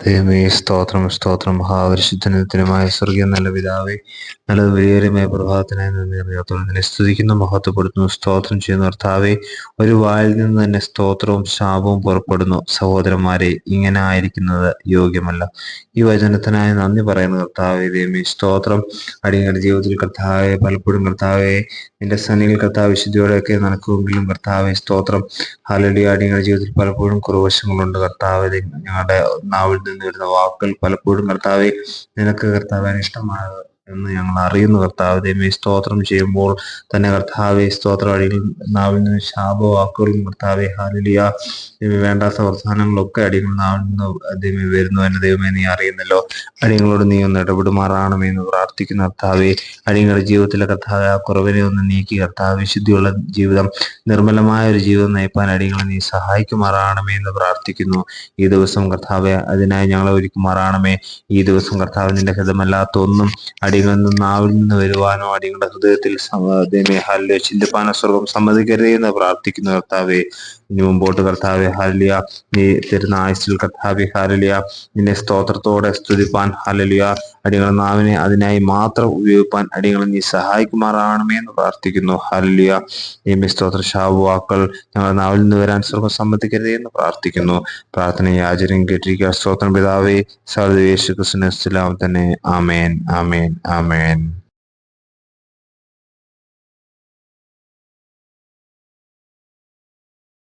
ദൈവമേ സ്തോത്രം സ്തോത്രം. മഹാപരിശുദ്ധനത്തിനുമായ സ്വർഗീയ നല്ല പിതാവേ നല്ല വിലയേറിയമായ പ്രഭാതത്തിനായി നന്ദി അറിയാത്തോളം നിന്നെ സ്തുതിക്കുന്നു മഹത്വപ്പെടുത്തുന്നു സ്തോത്രം ചെയ്യുന്ന ഭർത്താവേ ഒരു വായിൽ നിന്ന് തന്നെ സ്തോത്രവും ശാപവും പുറപ്പെടുന്നു. സഹോദരന്മാരെ ഇങ്ങനെ ആയിരിക്കുന്നത് യോഗ്യമല്ല. ഈ വചനത്തിനായി നന്ദി പറയുന്ന കർത്താവെ ദൈവമേ സ്തോത്രം. അടിയങ്ങളുടെ ജീവിതത്തിൽ കർത്താവെ പലപ്പോഴും കർത്താവെ നിന്റെ സന്നിധിയിൽ കർത്താവ് വിശുദ്ധിയോടെയൊക്കെ നടക്കുമെങ്കിലും കർത്താവെ സ്തോത്രം. ഹാലടി അടിയങ്ങളുടെ ജീവിതത്തിൽ പലപ്പോഴും കുറവശങ്ങളുണ്ട് കർത്താവ് ഞങ്ങളുടെ നാവിൽ നിന്ന് വരുന്ന വാക്കുകൾ പലപ്പോഴും കർത്താവെ നിനക്ക് കർത്താവ് അനിഷ്ടമാണ് എന്ന് ഞങ്ങൾ അറിയുന്നു. കർത്താവ് ദൈവമേ സ്തോത്രം ചെയ്യുമ്പോൾ തന്നെ കർത്താവെ സ്തോത്രം അടിയിൽ നാവിൽ നിന്ന് ശാപവാക്കുകളും കർത്താവെ ഹാലിലിയ വേണ്ടാത്ത വർത്തമാനങ്ങളൊക്കെ അടിയങ്ങൾ നാവിൽ നിന്ന് ദൈവമേ വരുന്നു എന്നെ ദൈവമേ നീ അറിയുന്നല്ലോ. അടിയങ്ങളോട് നീ ഒന്ന് ഇടപെടുമാറാണമേ എന്ന് പ്രാർത്ഥിക്കുന്ന കർത്താവെ. അടിയങ്ങളുടെ ജീവിതത്തിലെ കർത്താവെ ആ കുറവിനെ ഒന്ന് നീക്കി കർത്താവ് വിശുദ്ധിയുള്ള ജീവിതം നിർമ്മലമായ ഒരു ജീവിതം നയിപ്പാൻ അടിയങ്ങളെ നീ സഹായിക്കുമാറാണമേ എന്ന് പ്രാർത്ഥിക്കുന്നു. ഈ ദിവസം കർത്താവെ അതിനായി ഞങ്ങളെ ഒരുക്കുമാറാണമേ ഈ ദിവസം കർത്താവ് നിന്റെ ഹിതമല്ലാത്ത ഒന്നും അടിയങ്ങളിൽ നിന്ന് നാവിൽ നിന്ന് വരുവാനോ അടികളുടെ ഹൃദയത്തിൽ ഹാലിയ ചിന്തപ്പാന സ്വർഗം സമ്മതിക്കരുതേ എന്ന് പ്രാർത്ഥിക്കുന്നു കർത്താവെ. ഇനി മുമ്പോട്ട് കർത്താവെ ഹാലിയ നീ തരുന്ന ആയുസിൽ കർത്താവെ ഹാലിയ നിന്നെ സ്തോത്രത്തോടെ സ്തുതിപ്പാൻ ഹാലലിയ അടിയങ്ങളുടെ നാവിനെ അതിനായി മാത്രം ഉപയോഗിപ്പാൻ അടികളെ നീ സഹായിക്കുമാറാണമേ എന്ന് പ്രാർത്ഥിക്കുന്നു ഹാലിയ നിയമ സ്തോത്ര ശാവുവാക്കൾ ഞങ്ങളുടെ നാവിൽ നിന്ന് വരാൻ സ്വർഗം സമ്മതിക്കരുതേ എന്ന് പ്രാർത്ഥിക്കുന്നു. പ്രാർത്ഥന യാചനം കേട്ടിരിക്കുക സ്തോത്രം പിതാവേ സർവേശു കൃഷ്ണ തന്നെ. ആമേൻ ആമേൻ ആമേൻ